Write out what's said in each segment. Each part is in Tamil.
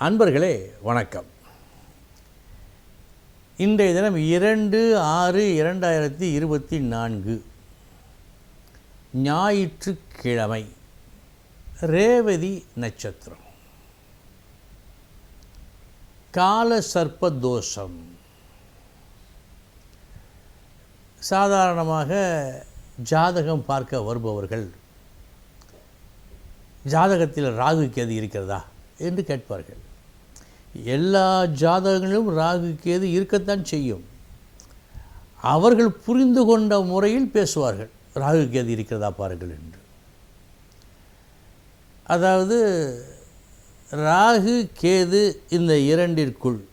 அன்பர்களே வணக்கம். இன்றைய தினம் இரண்டு ஆறு இரண்டாயிரத்தி இருபத்தி நான்கு ஞாயிற்றுக்கிழமை ரேவதி நட்சத்திரம். கால சர்ப்பதோஷம். சாதாரணமாக ஜாதகம் பார்க்க வருபவர்கள் ஜாதகத்தில் ராகு கேது இருக்கிறதா? என்று கேட்பார்கள். எல்லா ஜாதகங்களும் ராகு கேது இருக்கத்தான் செய்யும். அவர்கள் புரிந்து கொண்ட முறையில் பேசுவார்கள். ராகு கேது இருக்கிறதா பாருங்கள் என்று. அதாவது ராகு கேது இந்த இரண்டிற்குள்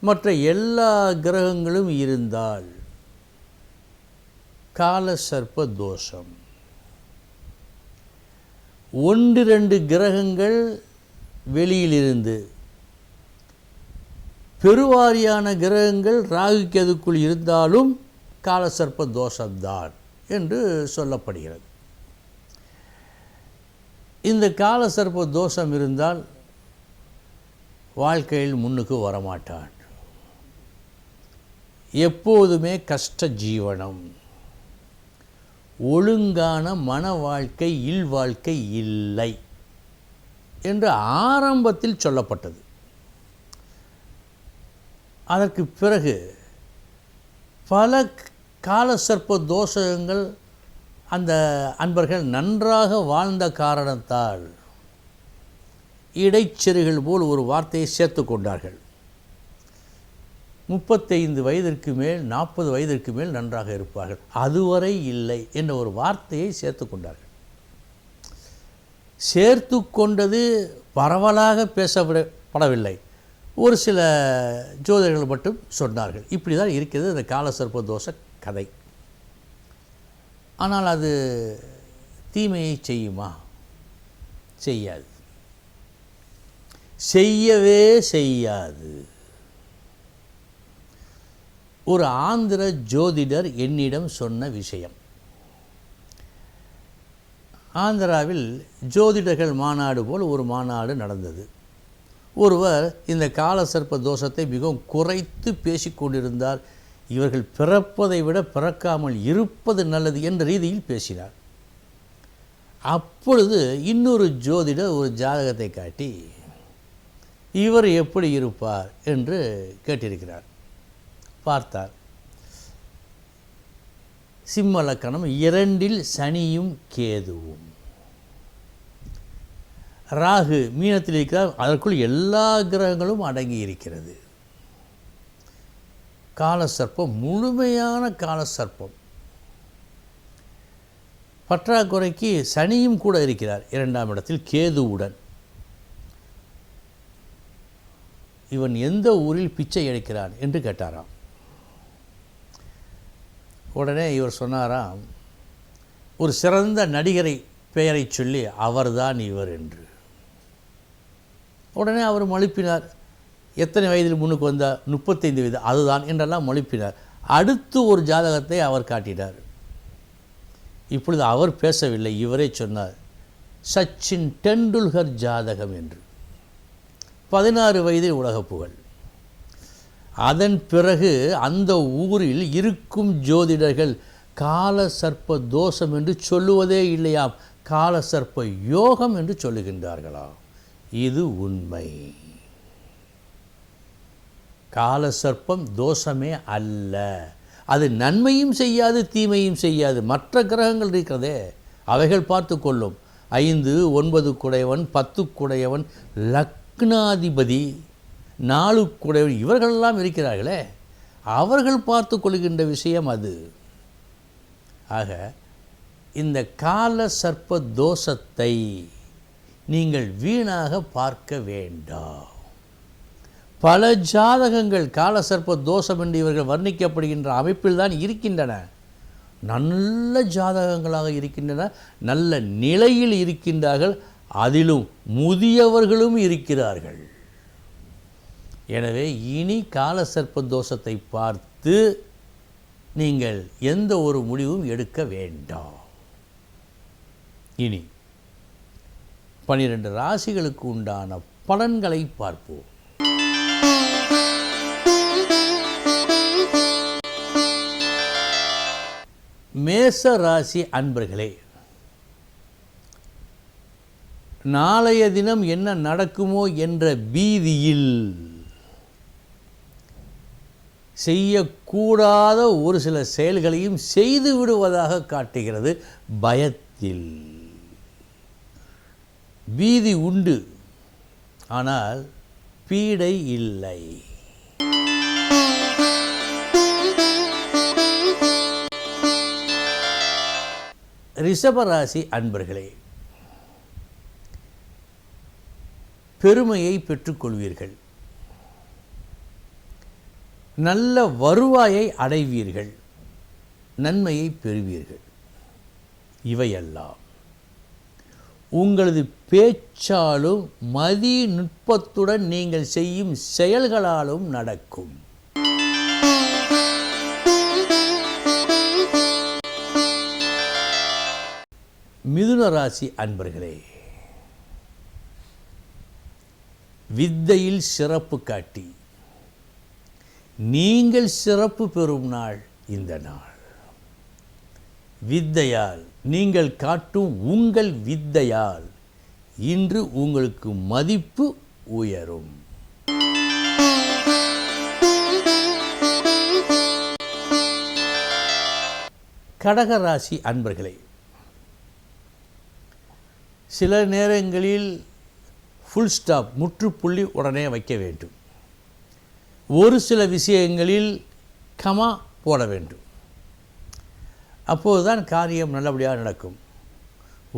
மற்ற எல்லா கிரகங்களும் இருந்தால் கால சர்ப்ப தோஷம். ஒன்று ரெண்டு கிரகங்கள் வெளியிலிருந்து பெருவாரியான கிரகங்கள் ராகுக்கு அதுக்குள் இருந்தாலும் காலசர்ப்ப தோஷம்தான் என்று சொல்லப்படுகிறது. இந்த காலசர்ப்ப தோஷம் இருந்தால் வாழ்க்கையில் முன்னுக்கு வரமாட்டான். எப்போதுமே கஷ்ட ஜீவனம். ஒழுங்கான மன வாழ்க்கை இல் வாழ்க்கை இல்லை என்று ஆரம்பத்தில் சொல்லப்பட்டது. அதற்கு பிறகு பல கால சர்ப்ப தோஷங்கள் அந்த அன்பர்கள் நன்றாக வாழ்ந்த காரணத்தால் இடைச்செருகள் போல் ஒரு வார்த்தையை சேர்த்து கொண்டார்கள். முப்பத்தைந்து வயதிற்கு மேல் நாற்பது வயதிற்கு மேல் நன்றாக இருப்பார்கள். அதுவரை இல்லை என்ற ஒரு வார்த்தையை சேர்த்து கொண்டார்கள். சேர்த்து கொண்டது பரவலாக பேசப்படவில்லை ஒரு சில ஜோதிடர்கள் மட்டும் சொன்னார்கள். இப்படி தான் இருக்கிறது இந்த காலசர்ப்ப தோஷ கதை. ஆனால் அது தீமையை செய்யுமா? செய்யாது. செய்யவே செய்யாது. ஒரு ஆந்திர ஜோதிடர் என்னிடம் சொன்ன விஷயம். ஆந்திராவில் ஜோதிடர்கள் மாநாடு போல் ஒரு மாநாடு நடந்தது. ஒருவர் இந்த கால சர்ப்ப தோஷத்தை மிகவும் குறைத்து பேசிக்கொண்டிருந்தார். இவர்கள் பிறப்பதை விட பிறக்காமல் இருப்பது நல்லது என்ற ரீதியில் பேசினார். அப்பொழுது இன்னொரு ஜோதிடர் ஒரு ஜாதகத்தை காட்டி இவர் எப்படி இருப்பார்? என்று கேட்டிருக்கிறார். பார்த்தார். சிம்ம லக்கணம் இரண்டில் சனியும் கேதுவும். ராகு மீனத்தில் இருக்கிறார் அதற்குள் எல்லா கிரகங்களும் அடங்கி இருக்கிறது காலசர்ப்பம் முழுமையான காலசர்ப்பம். பற்றாக்குறைக்கு சனியும் கூட இருக்கிறார் இரண்டாம் இடத்தில் கேதுவுடன். இவன் எந்த ஊரில் பிச்சை எடுக்கிறான் என்று கேட்டாராம். உடனே இவர் சொன்னாராம் ஒரு சிறந்த நடிகரை பெயரை சொல்லி அவர்தான் இவர் என்று. உடனே அவர் மழுப்பினார். எத்தனை வயதில் முன்னுக்கு வந்தார்? முப்பத்தைந்து வயது. அதுதான் என்றெல்லாம் மழுப்பினார். அடுத்து ஒரு ஜாதகத்தை அவர் காட்டினார். இப்பொழுது அவர் பேசவில்லை. இவரே சொன்னார் சச்சின் டெண்டுல்கர் ஜாதகம் என்று. பதினாறு வயதில் உலகப்புகழ் அதன் பிறகு அந்த ஊரில் இருக்கும் ஜோதிடர்கள் கால சர்ப்ப தோஷம் என்று சொல்லுவதே இல்லையாம். கால சர்ப்ப யோகம் என்று சொல்லுகின்றார்களாம். இது உண்மை. காலசர்ப்பம் தோஷமே அல்ல. அது நன்மையும் செய்யாது தீமையும் செய்யாது. மற்ற கிரகங்கள் இருக்கிறதே அவைகள் பார்த்து கொள்ளும். ஐந்து ஒன்பது குடையவன் பத்து குடையவன் லக்னாதிபதி நாலு குடையவன் இவர்களெல்லாம் இருக்கிறார்களே அவர்கள் பார்த்து கொள்கின்ற விஷயம் அது. ஆக இந்த கால சர்ப்ப தோஷத்தை நீங்கள் வீணாக பார்க்க வேண்டாம். பல ஜாதகங்கள் காலசர்ப்ப தோஷம் என்று இவர்கள் வர்ணிக்கப்படுகின்ற அமைப்பில் தான் இருக்கின்றன. நல்ல ஜாதகங்களாக இருக்கின்றன நல்ல நிலையில் இருக்கின்றார்கள் அதிலும் முதியவர்களும் இருக்கிறார்கள். எனவே இனி காலசர்ப்ப தோஷத்தை பார்த்து நீங்கள் எந்த ஒரு முடிவும் எடுக்க வேண்டாம். இனி பனிரெண்டு ராசிகளுக்கு உண்டான பலன்களை பார்ப்போம். மேச ராசி அன்பர்களே நாளைய தினம் என்ன நடக்குமோ என்ற பீதியில் செய்யக்கூடாத ஒரு சில செயல்களையும் செய்து விடுவதாக காட்டுகிறது பயத்தில். பீதி உண்டு. ஆனால் பீடை இல்லை. ரிஷபராசி அன்பர்களே பெருமையை பெற்றுக்கொள்வீர்கள். நல்ல வருவாயை அடைவீர்கள். நன்மையை பெறுவீர்கள். இவையெல்லாம். உங்களது பேச்சாலும் மதி நுட்பத்துடன் நீங்கள் செய்யும் செயல்களாலும் நடக்கும். மிதுன ராசி அன்பர்களே வித்தையில் சிறப்பு காட்டி நீங்கள் சிறப்பு பெறும் நாள் இந்த நாள். வித்தையால். நீங்கள் காட்டும் உங்கள் வித்தையால் இன்று உங்களுக்கு மதிப்பு உயரும். கடகராசி அன்பர்களே சில நேரங்களில் ஃபுல் ஸ்டாப் முற்றுப்புள்ளி உடனே வைக்க வேண்டும். ஒரு சில விஷயங்களில் கமா போட வேண்டும். அப்போது தான் காரியம் நல்லபடியாக நடக்கும்.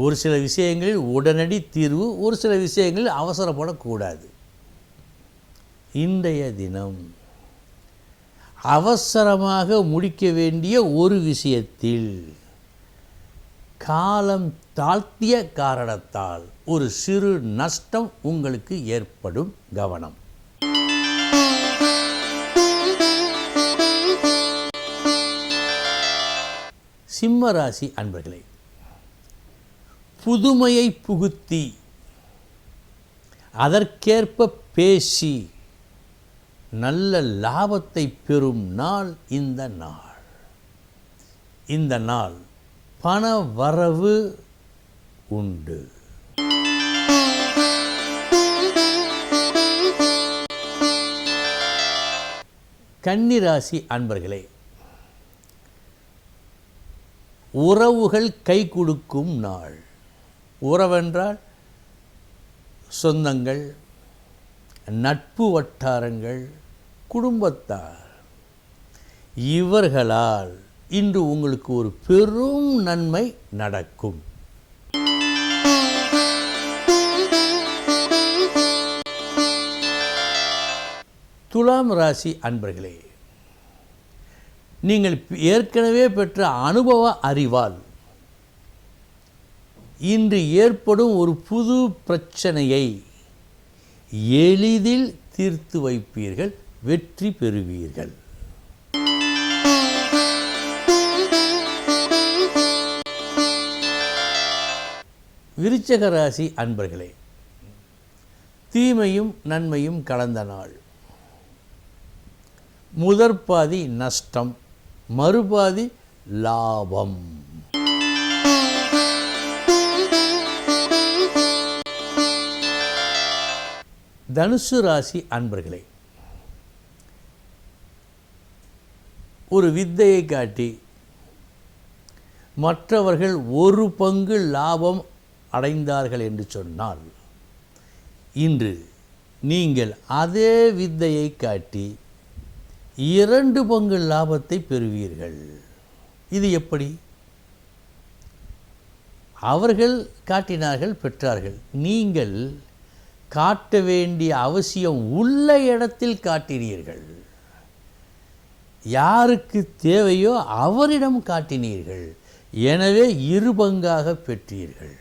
ஒரு சில விஷயங்களில் உடனடி தீர்வு ஒரு சில விஷயங்களில் அவசரப்படக்கூடாது. இன்றைய தினம் அவசரமாக முடிக்க வேண்டிய ஒரு விஷயத்தில் காலம் தாழ்த்திய காரணத்தால் ஒரு சிறு நஷ்டம் உங்களுக்கு ஏற்படும் கவனம். சிம்ம ராசி அன்பர்களே புதுமையை புகுத்தி அதற்கேற்ப பேசி நல்ல லாபத்தை பெறும் நாள் இந்த நாள். இந்த நாள் பண வரவு உண்டு. கன்னிராசி அன்பர்களே உறவுகள் கை கொடுக்கும் நாள். உறவென்றால் சொந்தங்கள் நட்பு வட்டாரங்கள் குடும்பத்தார். இவர்களால் இன்று உங்களுக்கு ஒரு பெரும் நன்மை நடக்கும். துலாம் ராசி அன்பர்களே நீங்கள் ஏற்கனவே பெற்ற அனுபவ அறிவால் இன்று ஏற்படும் ஒரு புது பிரச்சனையை எளிதில் தீர்த்து வைப்பீர்கள் வெற்றி பெறுவீர்கள். விருச்சக ராசி அன்பர்களே தீமையும் நன்மையும் கலந்த நாள். முதற்பாதி நஷ்டம். மறுபாதி லாபம். தனுசு ராசி அன்பர்களே ஒரு வித்தையை காட்டி மற்றவர்கள் ஒரு பங்கு லாபம் அடைந்தார்கள் என்று சொன்னால் இன்று நீங்கள் அதே வித்தையை காட்டி இரண்டு பங்கு லாபத்தை பெறுவீர்கள். இது எப்படி? அவர்கள் காட்டினார்கள் பெற்றார்கள். நீங்கள் காட்ட வேண்டிய அவசியம் உள்ள இடத்தில் காட்டினீர்கள். யாருக்கு தேவையோ அவரிடம் காட்டினீர்கள். எனவே இரு பங்காக பெற்றீர்கள்.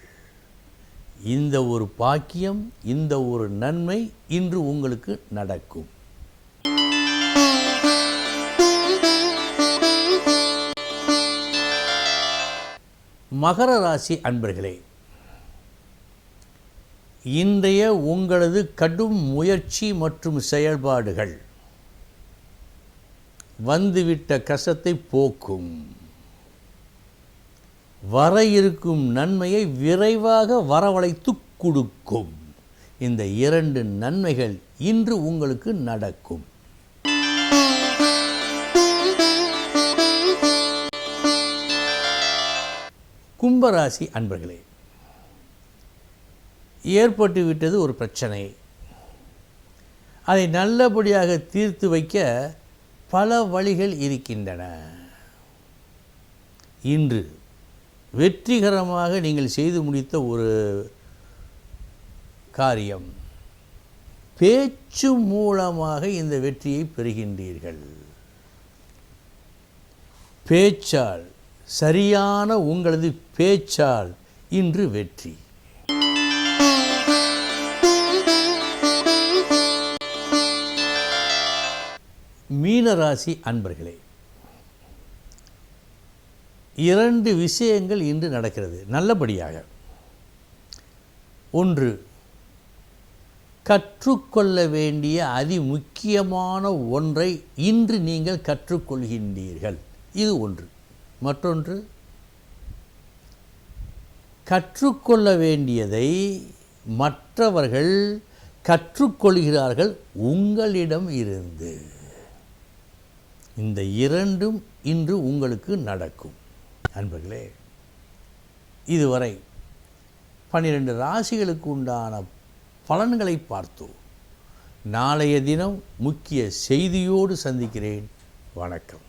இந்த ஒரு பாக்கியம் இந்த ஒரு நன்மை இன்று உங்களுக்கு நடக்கும். மகர ராசி அன்பர்களே இன்றைய உங்களது கடும் முயற்சி மற்றும் செயல்பாடுகள் வந்துவிட்ட கசத்தை போக்கும். வர இருக்கும் நன்மையை விரைவாக வரவழைத்து கொடுக்கும். இந்த இரண்டு நன்மைகள் இன்று உங்களுக்கு நடக்கும். கும்பராசி அன்பர்களே ஏற்பட்டு விட்டது ஒரு பிரச்சனை. அதை நல்லபடியாக தீர்த்து வைக்க பல வழிகள் இருக்கின்றன. இன்று வெற்றிகரமாக நீங்கள் செய்து முடித்த ஒரு காரியம் பேச்சு மூலமாக இந்த வெற்றியை பெறுகின்றீர்கள். பேச்சால் சரியான உங்களது பேச்சால் இன்று வெற்றி. மீனராசி அன்பர்களே இரண்டு விஷயங்கள் இன்று நடக்கிறது. நல்லபடியாக ஒன்று கற்றுக்கொள்ள வேண்டிய அதி முக்கியமான ஒன்றை இன்று நீங்கள் கற்றுக்கொள்கின்றீர்கள். இது ஒன்று. மற்றொன்று கற்றுக்கொள்ள வேண்டியதை மற்றவர்கள் கற்றுக்கொள்கிறார்கள் உங்களிடம் இருந்து. இந்த இரண்டும் இன்று உங்களுக்கு நடக்கும். அன்பர்களே இதுவரை பன்னிரண்டு ராசிகளுக்கு உண்டான பலன்களை பார்த்தோம். நாளைய தினம் முக்கிய செய்தியோடு சந்திக்கிறேன். வணக்கம்.